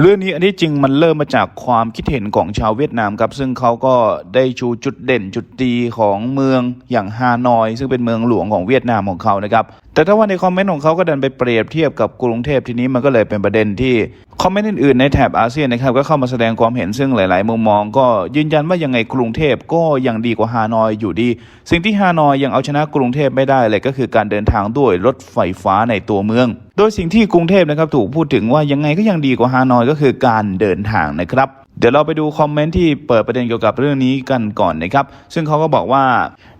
เรื่องนี้อันที่จริงมันเริ่มมาจากความคิดเห็นของชาวเวียดนามครับซึ่งเขาก็ได้ชูจุดเด่นจุดดีของเมืองอย่างฮานอย ซึ่งเป็นเมืองหลวงของเวียดนามของเขานะครับแต่ถ้าว่าในคอมเมนต์ของเขาก็ดันไปเปรียบเทียบกับกรุงเทพทีนี้มันก็เลยเป็นประเด็นที่คอมเมนต์อื่นๆในแถบอาเซียนนะครับก็เข้ามาแสดงความเห็นซึ่งหลายๆมุมมองก็ยืนยันว่ายังไงกรุงเทพก็ยังดีกว่าฮานอยอยู่ดี สิ่งที่ฮานอยยังเอาชนะกรุงเทพไม่ได้เลยก็คือการเดินทางด้วยรถไฟฟ้าในตัวเมือง โดยสิ่งที่กรุงเทพนะครับถูกพูดถึงว่ายังไงก็ยังดีกว่าฮานอยก็คือการเดินทางนะครับ เดี๋ยวเราไปดูคอมเมนต์ที่เปิดประเด็นเกี่ยวกับเรื่องนี้กันก่อนนะครับ ซึ่งเขาก็บอกว่า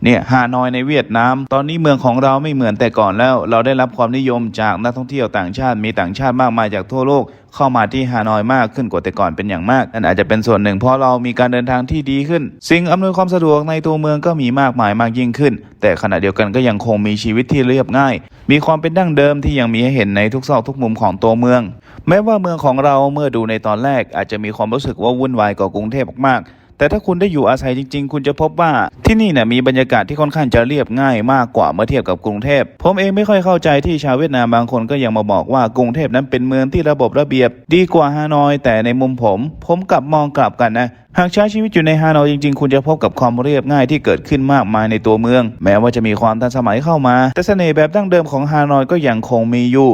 เนี่ยฮานอยในเวียดนาม ตอนนี้เมืองของเราไม่เหมือนแต่ก่อนแล้ว เราได้รับความนิยมจากนักท่องเที่ยวต่างชาติ มีต่างชาติมากมายจากทั่วโลก เข้ามาที่ฮานอยมากขึ้นกว่าแต่ก่อนเป็นอย่างมาก นั่นอาจจะเป็นส่วนหนึ่งเพราะเรามีการเดินทางที่ดีขึ้น สิ่งอำนวยความสะดวกในตัวเมืองก็มีมากมายมากยิ่งขึ้น แต่ขณะเดียวกันก็ยังคงมีชีวิตที่เรียบง่าย มีความเป็นดั้งเดิมที่ยังมีให้เห็นในทุกซอกทุกมุมของตัวเมือง แม้ว่าเมืองของเราเมื่อดูในตอนแรกอาจจะมีความรู้สึกว่าวุ่นวายกว่ากรุงเทพมากๆ แต่ถ้าคุณได้อยู่อาศัยจริง ๆ คุณจะพบว่าที่นี่เนี่ยมีบรรยากาศที่ค่อนข้างจะเรียบง่ายมากกว่าเมื่อเทียบกับกรุงเทพ ผมเองไม่ค่อยเข้าใจที่ชาวเวียดนามบางคนก็ยังมาบอกว่ากรุงเทพนั้นเป็นเมืองที่ระบบระเบียบ ดีกว่าฮานอย แต่ในมุมผม ผมกลับมองกลับกันนะหากใช้ชีวิตอยู่ในฮานอยจริงๆ คุณจะพบกับความเรียบง่ายที่เกิดขึ้นมากมายในตัวเมือง แม้ว่าจะมีความทันสมัยเข้ามา แต่เสน่ห์แบบดั้งเดิมของฮานอยก็ยังคงมีอยู่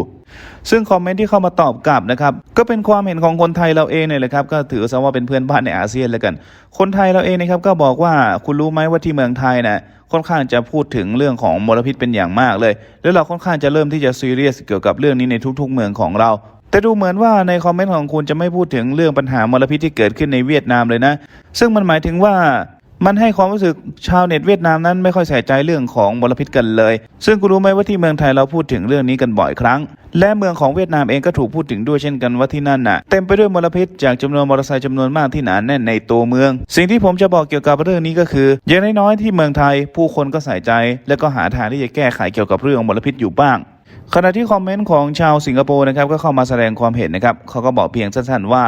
ซึ่งคอมเมนต์ที่เข้ามาตอบกลับนะครับก็เป็นความเห็นของคนไทยเราเองเนี่ยแหละครับก็ถือซะว่าเป็นเพื่อนบ้านในอาเซียนแล้วกัน คนไทยเราเองนะครับก็บอกว่าคุณรู้ไหมว่าที่เมืองไทยนะค่อนข้างจะพูดถึงเรื่องของมลพิษเป็นอย่างมากเลย แล้วเราค่อนข้างจะเริ่มที่จะซีเรียสเกี่ยวกับเรื่องนี้ในทุก ๆ เมืองของเราแต่ดูเหมือนว่าในคอมเมนต์ของคุณจะไม่พูดถึงเรื่องปัญหามลพิษที่เกิดขึ้นในเวียดนามเลยนะ ซึ่งมันหมายถึงว่ามันให้ความรู้สึกชาวเน็ตเวียดนามนั้นไม่ค่อยใส่ใจเรื่องของมลพิษกันเลย ซึ่งคุณรู้ไหมว่าที่เมืองไทยเราพูดถึงเรื่องนี้กันบ่อยครั้ง และเมืองของเวียดนามเองก็ถูกพูดถึงด้วยเช่นกันว่าที่นั่นน่ะเต็มไปด้วยมลพิษจากจำนวนมอเตอร์ไซค์จำนวนมากที่หนาแน่นในตัวเมือง สิ่งที่ผมจะบอกเกี่ยวกับเรื่องนี้ก็คืออย่างน้อยๆที่เมืองไทย ผู้คนก็ใส่ใจ และก็หาทางที่จะแก้ไขเกี่ยวกับเรื่องมลพิษอยู่บ้างขณะที่คอมเมนต์ของชาวสิงคโปร์นะครับก็เข้ามาแสดงความเห็นนะครับเขาก็บอกเพียงสั้นๆว่า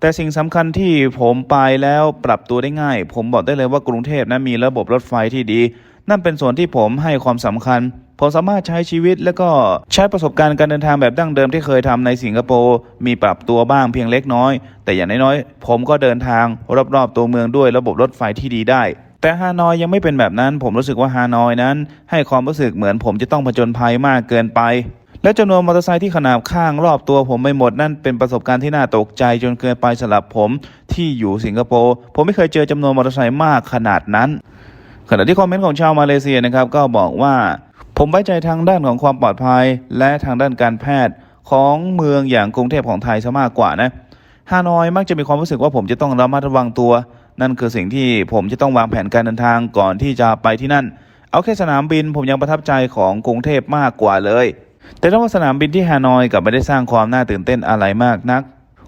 แต่สิ่งสำคัญที่ผมไปแล้วปรับตัวได้ง่าย ผมบอกได้เลยว่ากรุงเทพนะมีระบบรถไฟที่ดี นั่นเป็นส่วนที่ผมให้ความสำคัญ ผมสามารถใช้ชีวิตและก็ใช้ประสบการณ์การเดินทางแบบดั้งเดิมที่เคยทำในสิงคโปร์มีปรับตัวบ้างเพียงเล็กน้อย แต่อย่างน้อยๆ ผมก็เดินทางรอบๆ ตัวเมืองด้วยระบบรถไฟที่ดีได้ แต่ฮานอยยังไม่เป็นแบบนั้น ผมรู้สึกว่าฮานอยนั้น ให้ความรู้สึกเหมือนผมจะต้องผจญภัยมากเกินไป และจำนวนมอเตอร์ไซค์ที่ขนาบข้างรอบตัวผมไม่หมดนั่นเป็นประสบการณ์ที่น่าตกใจจนเกินไปสำหรับผมที่อยู่สิงคโปร์ผมไม่เคยเจอจำนวนมอเตอร์ไซค์มากขนาดนั้น ขณะที่คอมเมนต์ของชาวมาเลเซียนะครับก็บอกว่า ผมไว้ใจทางด้านของความปลอดภัย และทางด้านการแพทย์ของเมืองอย่างกรุงเทพของไทยซะมากกว่านะฮานอยมักจะมีความรู้สึกว่าผมจะต้องระมัดระวังตัว นั่นคือสิ่งที่ผมจะต้องวางแผนการเดินทางก่อนที่จะไปที่นั่น เอาแค่สนามบินผมยังประทับใจของกรุงเทพมากกว่าเลย แต่ถ้าว่าสนามบินที่ฮานอยกับไม่ได้สร้างความน่าตื่นเต้นอะไรมากนัก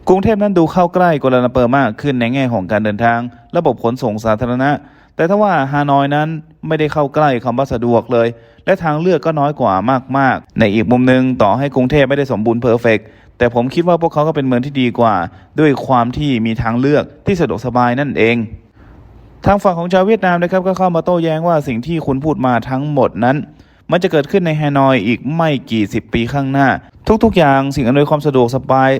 กรุงเทพนั้นดูเข้าใกล้กัวลาลัมเปอร์มากขึ้นในแง่ของการเดินทาง ระบบขนส่งสาธารณะ แต่ถ้าว่าฮานอยนั้นไม่ได้เข้าใกล้คำว่าสะดวกเลย และทางเลือกก็น้อยกว่ามาก ๆ ในอีกมุมหนึ่งต่อให้กรุงเทพไม่ได้สมบูรณ์เพอร์เฟกแต่ผมคิดว่าพวกเขาก็เป็นเมืองที่ดีกว่า ด้วยความที่มีทางเลือกที่สะดวกสบายนั่นเอง ทางฝั่งของชาวเวียดนามนะครับก็เข้ามาโต้แย้งว่าสิ่งที่คุณพูดมาทั้งหมดนั้น มันจะเกิดขึ้นในฮานอยอีกไม่กี่สิบปีข้างหน้า ทุกๆ อย่างสิ่งอำนวยความสะดวกสบาย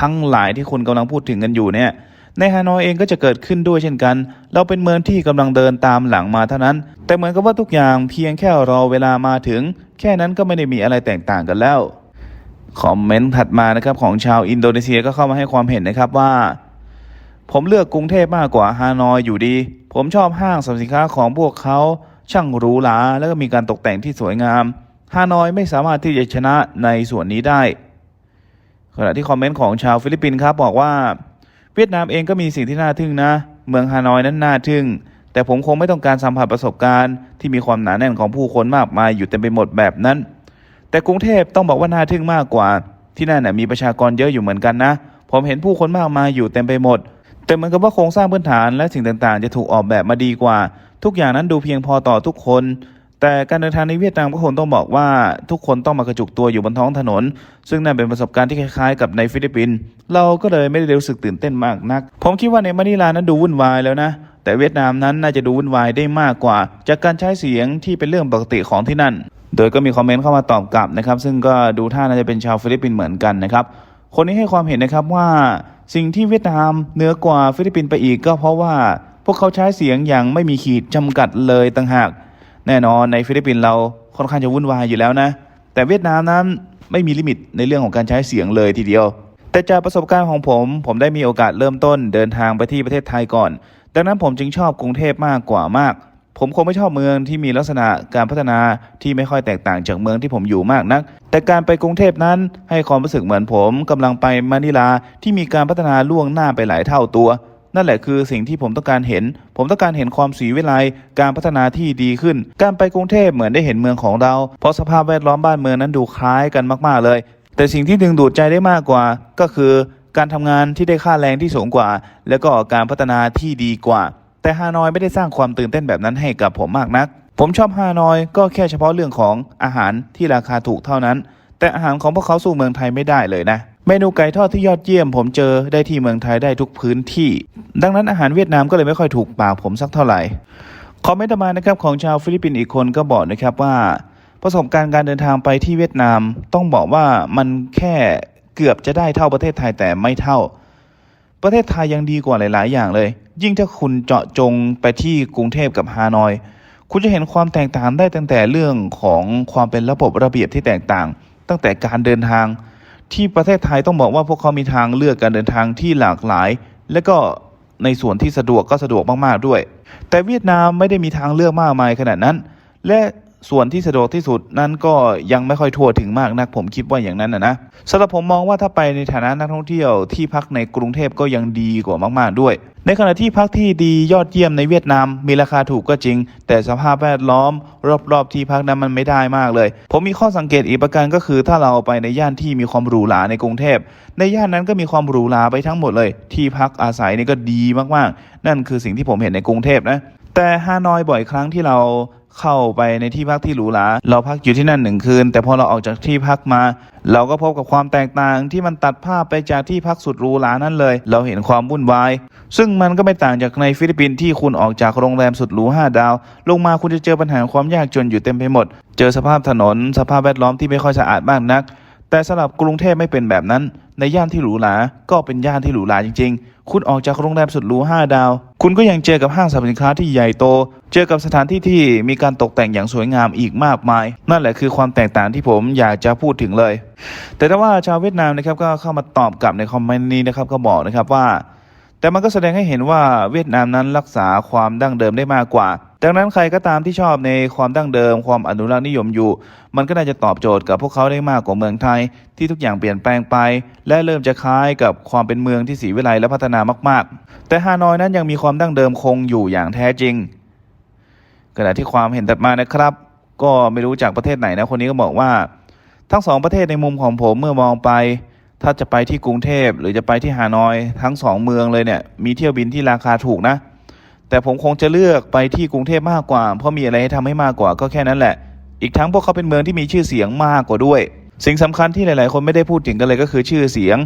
ทั้งหลายที่คุณกำลังพูดถึงกันอยู่เนี่ย ในฮานอยเองก็จะเกิดขึ้นด้วยเช่นกัน เราเป็นเมืองที่กำลังเดินตามหลังมาเท่านั้น แต่เหมือนกับว่าทุกอย่างเพียงแค่รอเวลามาถึง แค่นั้นก็ไม่ได้มีอะไรแตกต่างกันแล้ว คอมเมนต์ถัดมานะครับของชาวอินโดนีเซียก็เข้ามาให้ความเห็นนะครับว่า ผมเลือกกรุงเทพมากกว่าฮานอยอยู่ดี ผมชอบห้างสรรพสินค้าของพวกเขาช่างหรูหราแล้วก็มีการตกแต่งที่สวยงามฮานอยไม่สามารถที่จะชนะในส่วนนี้ได้ ขณะที่คอมเมนต์ของชาวฟิลิปปินส์ครับบอกว่า เวียดนามเองก็มีสิ่งที่น่าทึ่งนะ เมืองฮานอยนั้นน่าทึ่ง แต่ผมคงไม่ต้องการสัมผัสประสบการณ์ที่มีความหนาแน่นของผู้คนมากมายอยู่เต็มไปหมดแบบนั้น แต่กรุงเทพต้องบอกว่าน่าทึ่งมากกว่า ที่นั่นน่ะมีประชากรเยอะอยู่เหมือนกันนะ ผมเห็นผู้คนมากมายอยู่เต็มไปหมด แต่เหมือนกับว่าโครงสร้างพื้นฐานและสิ่งต่างๆ จะถูกออกแบบมาดีกว่า ทุกอย่างนั้นดูเพียงพอต่อทุกคน แต่การเดินทางในเวียดนามก็คงต้องบอกว่าทุกคนต้องมากระจุกตัวอยู่บนท้องถนน ซึ่งนั่นเป็นประสบการณ์ที่คล้ายๆ กับในฟิลิปปินส์เราก็เลยไม่ได้รู้สึกตื่นเต้นมากนัก ผมคิดว่าในมะนิลานั้นดูวุ่นวายแล้วนะ แต่เวียดนามนั้นน่าจะดูวุ่นวายได้มากกว่า จากการใช้เสียงที่เป็นเรื่องปกติของที่นั่น โดยก็มีคอมเมนต์เข้ามาตอบกลับนะครับ ซึ่งก็ดูท่าน่าจะเป็นชาวฟิลิปปินส์เหมือนกันนะครับคนนี้ให้ความเห็นนะครับว่าสิ่งที่เวียดนามเหนือกว่าฟิลิปปินส์ไปอีกก็เพราะว่า พวกเขาใช้เสียงอย่างไม่มีขีดจำกัดเลยต่างหาก แน่นอนในฟิลิปปินส์เราค่อนข้างจะวุ่นวายอยู่แล้วนะ แต่เวียดนามนั้นไม่มีลิมิตในเรื่องของการใช้เสียงเลยทีเดียว แต่จากประสบการณ์ของผม ผมได้มีโอกาสเริ่มต้นเดินทางไปที่ประเทศไทยก่อน ดังนั้นผมจึงชอบกรุงเทพมากกว่ามาก ผมคงไม่ชอบเมืองที่มีลักษณะการพัฒนาที่ไม่ค่อยแตกต่างจากเมืองที่ผมอยู่มากนัก แต่การไปกรุงเทพนั้นให้ความรู้สึกเหมือนผมกำลังไปมะนิลาที่มีการพัฒนาล่วงหน้าไปหลายเท่าตัว นั่นแหละคือสิ่งที่ผมต้องการเห็น ผมต้องการเห็นความสีวิไลการพัฒนาที่ดีขึ้น การไปกรุงเทพเหมือนได้เห็นเมืองของเรา เพราะสภาพแวดล้อมบ้านเมืองนั้นดูคล้ายกันมากๆเลย แต่สิ่งที่ดึงดูดใจได้มากกว่า ก็คือการทำงานที่ได้ค่าแรงที่สูงกว่า แล้วก็การพัฒนาที่ดีกว่า แต่ฮานอยไม่ได้สร้างความตื่นเต้นแบบนั้นให้กับผมมากนัก ผมชอบฮานอยก็แค่เฉพาะเรื่องของอาหารที่ราคาถูกเท่านั้น แต่อาหารของพวกเขาสู้เมืองไทยไม่ได้เลยนะ เมนูไก่ทอดที่ยอดเยี่ยม ผมเจอได้ที่เมืองไทยได้ทุกพื้นที่ ดังนั้นอาหารเวียดนามก็เลยไม่ค่อยถูกปากผมสักเท่าไหร่คอมเมนต์มานะครับของชาวฟิลิปปินส์อีกคนก็บอกนะครับว่า ประสบการณ์การเดินทางไปที่เวียดนาม ต้องบอกว่ามันแค่เกือบจะได้เท่าประเทศไทยแต่ไม่เท่า ประเทศไทยยังดีกว่าหลาย ๆ อย่างเลย ยิ่งถ้าคุณเจาะจงไปที่กรุงเทพกับฮานอย คุณจะเห็นความแตกต่างได้ตั้งแต่เรื่องของความเป็นระบบระเบียบที่แตกต่าง ตั้งแต่การเดินทาง ที่ประเทศไทยต้องบอกว่าพวกเขามีทางเลือกการเดินทางที่หลากหลาย และก็ในส่วนที่สะดวกก็สะดวกมากๆด้วย แต่เวียดนามไม่ได้มีทางเลือกมากมายขนาดนั้น และ ส่วนที่สะดวกที่สุดนั้นก็ยังไม่ค่อยทั่วถึงมากนักผมคิดว่าอย่างนั้นนะนะสำหรับผมมองว่าถ้าไปในฐานะนักท่องเที่ยวที่พักในกรุงเทพก็ยังดีกว่ามากๆด้วย ในขณะที่พักที่ดียอดเยี่ยมในเวียดนามมีราคาถูกก็จริง แต่สภาพแวดล้อม รอบๆที่พักนั้นมันไม่ได้มากเลย ผมมีข้อสังเกตอีกประการก็คือ ถ้าเราไปในย่านที่มีความหรูหราในกรุงเทพในย่านนั้นก็มีความหรูหราไปทั้งหมดเลย ที่พักอาศัยนี่ก็ดีมากๆ นั่นคือสิ่งที่ผมเห็นในกรุงเทพนะแต่ฮานอยบ่อยครั้งที่เรา เข้าไปในที่พักที่หรูหราเราพักอยู่ที่นั่นหนึ่งคืน แต่พอเราออกจากที่พักมา เราก็พบกับความแตกต่างที่มันตัดภาพไปจากที่พักสุดหรูหรานั้นเลย เราเห็นความวุ่นวาย ซึ่งมันก็ไม่ต่างจากในฟิลิปปินส์ที่คุณออกจากโรงแรมสุดหรูห้าดาว ลงมาคุณจะเจอปัญหาความยากจนอยู่เต็มไปหมด เจอสภาพถนน สภาพแวดล้อมที่ไม่ค่อยสะอาดมากนัก แต่สำหรับกรุงเทพไม่เป็นแบบนั้น ในย่านที่หรูหราก็เป็นย่านที่หรูหราจริง ๆ คุณออกจากโรงแรมสุดหรู5ดาว คุณก็ยังเจอกับห้างสรรพสินค้าที่ใหญ่โต เจอกับสถานที่ที่มีการตกแต่งอย่างสวยงามอีกมากมาย นั่นแหละคือความแตกต่างที่ผมอยากจะพูดถึงเลย แต่ถ้าว่าชาวเวียดนามนะครับก็เข้ามาตอบกลับในคอมเมนต์นี้นะครับก็บอกนะครับว่า แต่มันก็แสดงให้เห็นว่าเวียดนามนั้นรักษาความดั้งเดิมได้มากกว่า ดังนั้นใครก็ตามที่ชอบในความดั้งเดิม ความอนุรักษ์นิยมอยู่ มันก็น่าจะตอบโจทย์กับพวกเขาได้มากกว่าเมืองไทย ที่ทุกอย่างเปลี่ยนแปลงไป และเริ่มจะคล้ายกับความเป็นเมืองที่สีวิไลและพัฒนามาก ๆ แต่ฮานอยนั้นยังมีความดั้งเดิมคงอยู่อย่างแท้จริงขณะที่ความเห็นถัดมานะครับ ก็ไม่รู้จากประเทศไหนนะคนนี้ก็บอกว่า ทั้งสองประเทศในมุมของผมเมื่อมองไป ถ้าจะไปที่กรุงเทพหรือจะไปที่ฮานอยทั้งสองเมืองเลยเนี่ยมีเที่ยวบินที่ราคาถูกนะ แต่ผมคงจะเลือกไปที่กรุงเทพมากกว่า เพราะมีอะไรให้ทำให้มากกว่าก็แค่นั้นแหละ อีกทั้งพวกเขาเป็นเมืองที่มีชื่อเสียงมากกว่าด้วย สิ่งสำคัญที่หลาย ๆ คนไม่ได้พูดถึงกันเลยก็คือชื่อเสียง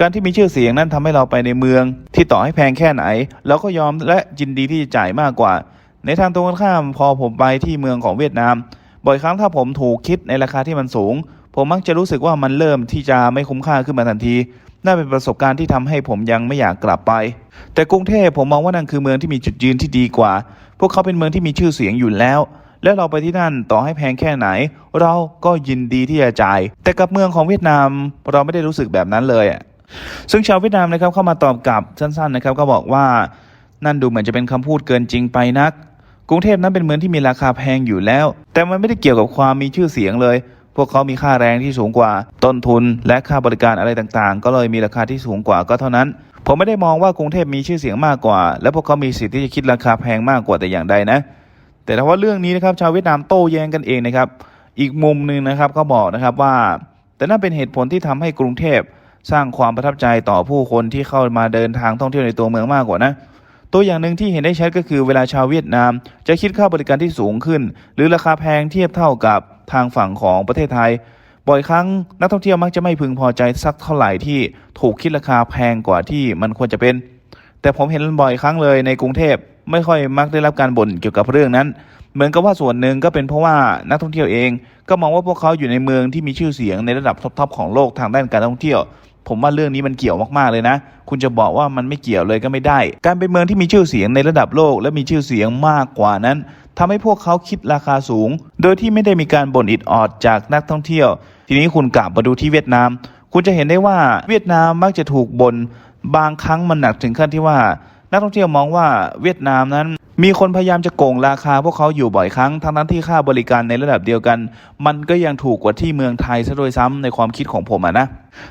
การที่มีชื่อเสียงนั้นทำให้เราไปในเมือง ที่ต่อให้แพงแค่ไหนเราก็ยอมและยินดีที่จะจ่ายมากกว่า ในทางตรงกันข้ามพอผมไปที่เมืองของเวียดนามบ่อยครั้งถ้าผมถูกคิดในราคาที่มันสูง ผมมักจะรู้สึกว่ามันเริ่มที่จะไม่คุ้มค่าขึ้นมาทันทีน่าเป็นประสบการณ์ที่ทำให้ผมยังไม่อยากกลับไป แต่กรุงเทพผมมองว่านั่นคือเมืองที่มีจุดยืนที่ดีกว่า พวกเขาเป็นเมืองที่มีชื่อเสียงอยู่แล้ว แล้วเราไปที่นั่นต่อให้แพงแค่ไหน เราก็ยินดีที่จะจ่าย แต่กับเมืองของเวียดนามเราไม่ได้รู้สึกแบบนั้นเลยอะซึ่งชาวเวียดนามนะครับเข้ามาตอบกลับสั้นๆนะครับ ก็บอกว่านั่นดูเหมือนจะเป็นคำพูดเกินจริงไปนัก กรุงเทพนั้นเป็นเมืองที่มีราคาแพงอยู่แล้ว แต่มันไม่ได้เกี่ยวกับความมีชื่อเสียงเลย พวกเขามีค่าแรงที่สูงกว่า ต้นทุน และค่าบริการอะไรต่างๆ ก็เลยมีราคาที่สูงกว่าก็เท่านั้น ผมไม่ได้มองว่ากรุงเทพมีชื่อเสียงมากกว่า และพวกเขามีสิทธิ์ที่จะคิดราคาแพงมากกว่าแต่อย่างใดนะ แต่ถ้าว่าเรื่องนี้นะครับชาวเวียดนามโต้แย้งกันเองนะครับ อีกมุมหนึ่งนะครับก็บอกนะครับว่า แต่นั่นเป็นเหตุผลที่ทำให้กรุงเทพสร้างความประทับใจต่อผู้คนที่เข้ามาเดินทางท่องเที่ยวในตัวเมืองมากกว่านะตัวอย่างหนึ่งที่เห็นได้ชัดก็คือเวลาชาวเวียดนาม จะคิดค่าบริการที่สูงขึ้น หรือราคาแพงเทียบเท่ากับ ทางฝั่งของประเทศไทย บ่อยครั้งนักท่องเที่ยวมักจะไม่พึงพอใจสักเท่าไหร่ที่ถูกคิดราคาแพงกว่าที่มันควรจะเป็น แต่ผมเห็นบ่อยครั้งเลยในกรุงเทพไม่ค่อยมักได้รับการบ่นเกี่ยวกับเรื่องนั้น เหมือนกับว่าส่วนหนึ่งก็เป็นเพราะว่านักท่องเที่ยวเอง ก็มองว่าพวกเขาอยู่ในเมืองที่มีชื่อเสียงในระดับท็อปๆของโลกทางด้านการท่องเที่ยว ผมว่าเรื่องนี้มันเกี่ยวมากๆเลยนะ คุณจะบอกว่ามันไม่เกี่ยวเลยก็ไม่ได้ การเป็นเมืองที่มีชื่อเสียงในระดับโลก และมีชื่อเสียงมากกว่านั้น ทำให้พวกเขาคิดราคาสูง โดยที่ไม่ได้มีการบ่นอิดออดจากนักท่องเที่ยว ทีนี้คุณกลับมาดูที่เวียดนาม คุณจะเห็นได้ว่าเวียดนามมักจะถูกบน่นบางครั้งมันหนักถึงขั้นที่ว่า นักท่องเที่ยวมองว่าเวียดนามนั้น มีคนพยายามจะโกงราคาพวกเขาอยู่บ่อยครั้งทั้งนั้นที่ค่าบริการในระดับเดียวกัน มันก็ยังถูกกว่าที่เมืองไทยซะโดยซ้ำในความคิดของผมอะนะ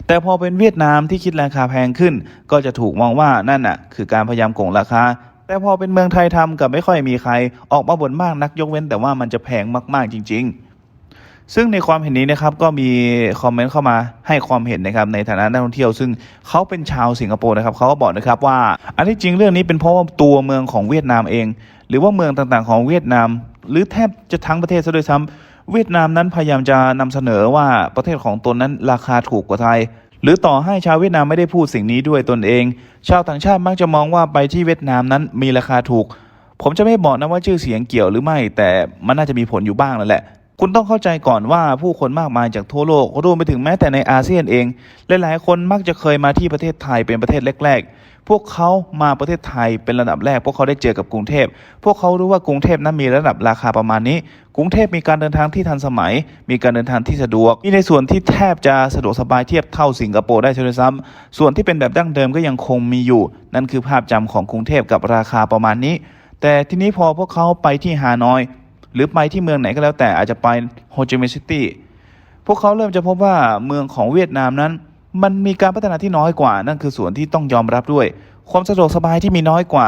แต่พอเป็นเวียดนามที่คิดราคาแพงขึ้น ก็จะถูกมองว่านั่นน่ะคือการพยายามโกงราคา แต่พอเป็นเมืองไทยทำกับไม่ค่อยมีใคร ออกมาบ่นมากนักยกเว้นแต่ว่ามันจะแพงมากๆจริง ๆ ซึ่งในความเห็นนี้นะครับก็มีคอมเมนต์เข้ามาให้ความเห็นนะครับในฐานะนักท่องเที่ยว ซึ่งเขาเป็นชาวสิงคโปร์นะครับเขาก็บอกนะครับว่า อันที่จริงเรื่องนี้เป็นเพราะว่าตัวเมืองของเวียดนามเอง หรือว่าเมืองต่างๆของเวียดนาม หรือแทบจะทั้งประเทศซะด้วยซ้ำเวียดนามนั้นพยายามจะนำเสนอว่าประเทศของตนนั้นราคาถูกกว่าไทย หรือต่อให้ชาวเวียดนามไม่ได้พูดสิ่งนี้ด้วยตนเอง ชาวต่างชาติมักจะมองว่าไปที่เวียดนามนั้นมีราคาถูก ผมจะไม่บอกนะว่าชื่อเสียงเกี่ยวหรือไม่ แต่มันน่าจะมีผลอยู่บ้างนั่นแหละ คุณต้องเข้าใจก่อนว่าผู้คนมากมายจากทั่วโลกรวมไปถึงแม้แต่ในอาเซียนเอง หลายๆ คนมักจะเคยมาที่ประเทศไทยเป็นประเทศแรก ๆ พวกเขามาประเทศไทยเป็นระดับแรก พวกเขาได้เจอกับกรุงเทพ พวกเขารู้ว่ากรุงเทพนั้นมีระดับราคาประมาณนี้ กรุงเทพมีการเดินทางที่ทันสมัย มีการเดินทางที่สะดวก มีในส่วนที่แทบจะสะดวกสบายเทียบเท่าสิงคโปร์ได้เช่นซ้ำส่วนที่เป็นแบบดั้งเดิมก็ยังคงมีอยู่ นั่นคือภาพจำของกรุงเทพกับราคาประมาณนี้ แต่ทีนี้พอพวกเขาไปที่ฮานอย หรือไปที่เมืองไหนก็แล้วแต่อาจจะไปโฮจิมินห์ซิตี้พวกเขาเริ่มจะพบว่าเมืองของเวียดนามนั้น มันมีการพัฒนาที่น้อยกว่า นั่นคือส่วนที่ต้องยอมรับด้วย ความสะดวกสบายที่มีน้อยกว่า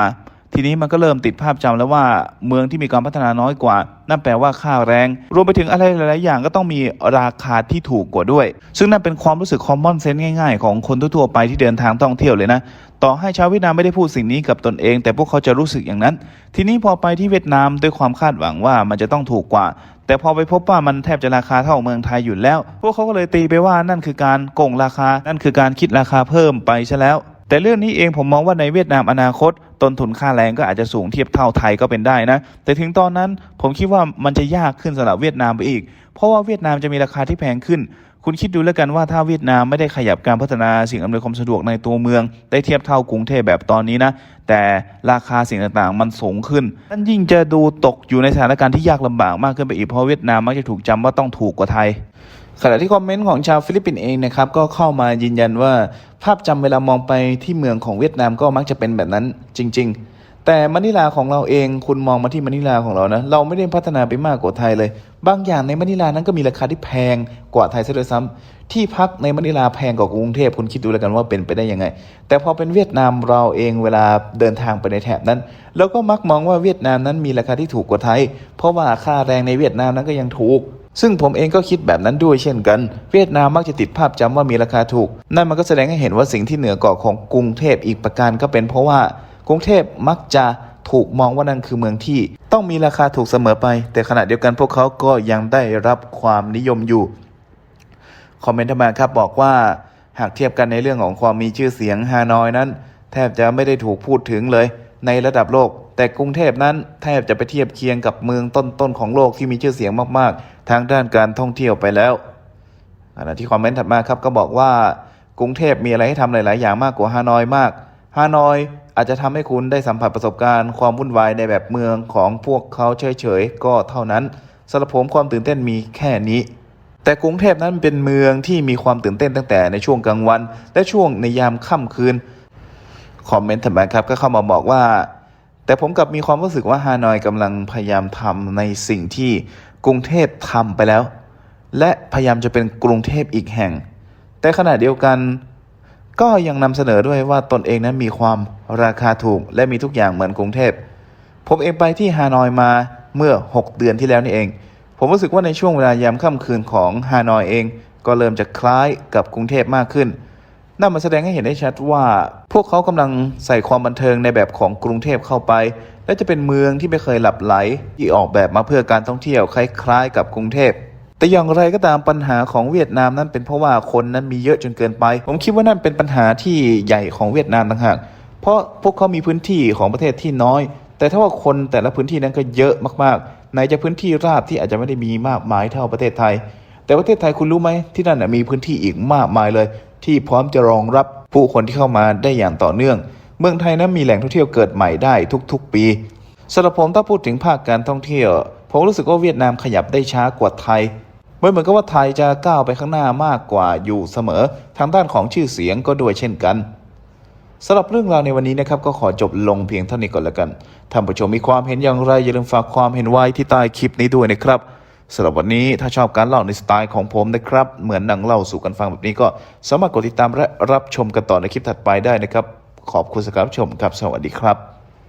ทีนี้มันก็เริ่มติดภาพจำแล้วว่าเมืองที่มีการพัฒนาน้อยกว่า นั่นแปลว่าค่าแรง รวมไปถึงอะไรหลาย ๆ อย่างก็ต้องมีราคาที่ถูกกว่าด้วย ซึ่งนั่นเป็นความรู้สึกคอมมอนเซนส์ง่าย ๆ ของคนทั่ว ๆ ไปที่เดินทางท่องเที่ยวเลยนะ ต่อให้ชาวเวียดนามไม่ได้พูดสิ่งนี้กับตนเอง แต่พวกเขาจะรู้สึกอย่างนั้น ทีนี้พอไปที่เวียดนามด้วยความคาดหวังว่ามันจะต้องถูกกว่า แต่พอไปพบว่ามันแทบจะราคาเท่าเมืองไทยอยู่แล้ว พวกเขาก็เลยตีไปว่านั่นคือการโกงราคา นั่นคือการคิดราคาเพิ่มไปซะแล้ว แต่เรื่องนี้เองผมมองว่าในเวียดนามอนาคตต้นทุนค่าแรงก็อาจจะสูงเทียบเท่าไทยก็เป็นได้นะ แต่ถึงตอนนั้นผมคิดว่ามันจะยากขึ้นสำหรับเวียดนามไปอีก เพราะว่าเวียดนามจะมีราคาที่แพงขึ้น คุณคิดดูแล้วกันว่าถ้าเวียดนามไม่ได้ขยับการพัฒนาสิ่งอำนวยความสะดวกในตัวเมือง ได้เทียบเท่ากรุงเทพแบบตอนนี้นะ แต่ราคาสิ่งต่างๆ มันสูงขึ้นนั่นยิ่งจะดูตกอยู่ในสถานการณ์ที่ยากลำบากมากขึ้นไปอีกเพราะเวียดนามมักจะถูกจำว่าต้องถูกกว่าไทยขณะที่คอมเมนต์ของชาวฟิลิปปินส์เองนะครับก็เข้ามายืนยันว่า ภาพจำเวลามองไปที่เมืองของเวียดนามก็มักจะเป็นแบบนั้นจริง ๆ แต่มะนิลาของเราเองคุณมองมาที่มะนิลาของเรานะเราไม่ได้พัฒนาไปมากกว่าไทยเลย บางอย่างในมะนิลานั้นก็มีราคาที่แพงกว่าไทยซะด้วยซ้ำที่พักในมะนิลาแพงกว่ากรุงเทพคุณคิดดูแล้วกันว่าเป็นไปได้ยังไง แต่พอเป็นเวียดนามเราเองเวลาเดินทางไปในแถบนั้นเราก็มักมองว่าเวียดนามนั้นมีราคาที่ถูกกว่าไทย เพราะว่าค่าแรงในเวียดนามนั้นก็ยังถูกซึ่งผมเองก็คิดแบบนั้นด้วยเช่นกัน เวียดนามมักจะติดภาพจำว่ามีราคาถูก นั่นมันก็แสดงให้เห็นว่าสิ่งที่เหนือกว่าของกรุงเทพอีกประการก็เป็นเพราะว่า กรุงเทพมักจะถูกมองว่านั่นคือเมืองที่ ต้องมีราคาถูกเสมอไป แต่ขณะเดียวกันพวกเขาก็ยังได้รับความนิยมอยู่ คอมเมนต์มาครับบอกว่าหากเทียบกันในเรื่องของความมีชื่อเสียงฮานอยนั้น แทบจะไม่ได้ถูกพูดถึงเลยในระดับโลก แต่กรุงเทพนั้นแทบจะไปเทียบเคียงกับเมืองต้นๆของโลกที่มีชื่อเสียงมากๆ ทางด้านการท่องเที่ยวไปแล้วขณะที่คอมเมนต์ถัดมาครับก็บอกว่ากรุงเทพมีอะไรให้ทำหลาย ๆ อย่างมากกว่าฮานอยมาก ฮานอย อาจจะทำให้คุณได้สัมผัสประสบการณ์ความวุ่นวายในแบบเมืองของพวกเขาเฉยๆก็เท่านั้นสำหรับผมความตื่นเต้นมีแค่นี้ แต่กรุงเทพนั้นเป็นเมืองที่มีความตื่นเต้นตั้งแต่ในช่วงกลางวัน และช่วงในยามค่ำคืนคอมเมนต์ถัดมาครับก็เข้ามาบอกว่า แต่ผมกลับมีความรู้สึกว่าฮานอยกำลังพยายามทำในสิ่งที่กรุงเทพทำไปแล้ว และพยายามจะเป็นกรุงเทพอีกแห่ง แต่ขณะเดียวกัน ก็ยังนำเสนอด้วยว่าตนเองนั้นมีความราคาถูกและมีทุกอย่างเหมือนกรุงเทพ ผมเองไปที่ฮานอยมาเมื่อ 6 เดือนที่แล้วนี่เอง ผมรู้สึกว่าในช่วงเวลายามค่ำคืนของฮานอยเอง ก็เริ่มจะคล้ายกับกรุงเทพมากขึ้นนั่นมันแสดงให้เห็นได้ชัดว่า พวกเขากำลังใส่ความบันเทิงในแบบของกรุงเทพเข้าไป และจะเป็นเมืองที่ไม่เคยหลับไหลที่ออกแบบมาเพื่อการท่องเที่ยวคล้ายๆ กับกรุงเทพ แต่อย่างไรก็ตามปัญหาของเวียดนามนั้นเป็นเพราะว่าคนนั้นมีเยอะจนเกินไป ผมคิดว่านั่นเป็นปัญหาที่ใหญ่ของเวียดนามต่างหากเพราะพวกเขามีพื้นที่ของประเทศที่น้อย แต่ถ้าว่าคนแต่ละพื้นที่นั้นก็เยอะมากๆไหนจะพื้นที่ราบที่อาจจะไม่ได้มีมากมายเท่าประเทศไทย แต่ประเทศไทยคุณรู้ไหมที่นั่นมีพื้นที่อีกมากมายเลย ที่พร้อมจะรองรับผู้คนที่เข้ามาได้อย่างต่อเนื่อง เมืองไทยนั้นมีแหล่งท่องเที่ยวเกิดใหม่ได้ทุก ๆ ปีสำหรับผมถ้าพูดถึงภาคการท่องเที่ยวผมรู้สึกว่าเวียดนามขยับได้ช้ากว่าไทย ม่เหมือนกับว่าไทยจะก้าวไปข้างหน้ามากกว่าอยู่เสมอ ทางด้านของชื่อเสียงก็ด้วยเช่นกันสำหรับเรื่องราวในวันนี้นะครับก็ขอจบลงเพียงเท่านี้ก่อนแล้วกันท่านผู้ชมมีความเห็นอย่างไรอย่าลืมฝากความเห็นไว้ที่ใต้คลิปนี้ด้วยนะครับสำหรับวันนี้ถ้าชอบการเล่าในสไตล์ของผมนะครับ เหมือนหนังเล่าสู่กันฟังแบบนี้ก็สามารถกดติดตามและรับชมกันต่อในคลิปถัดไปได้นะครับ ขอบคุณสำหรับรับชมครับ สวัสดีครับ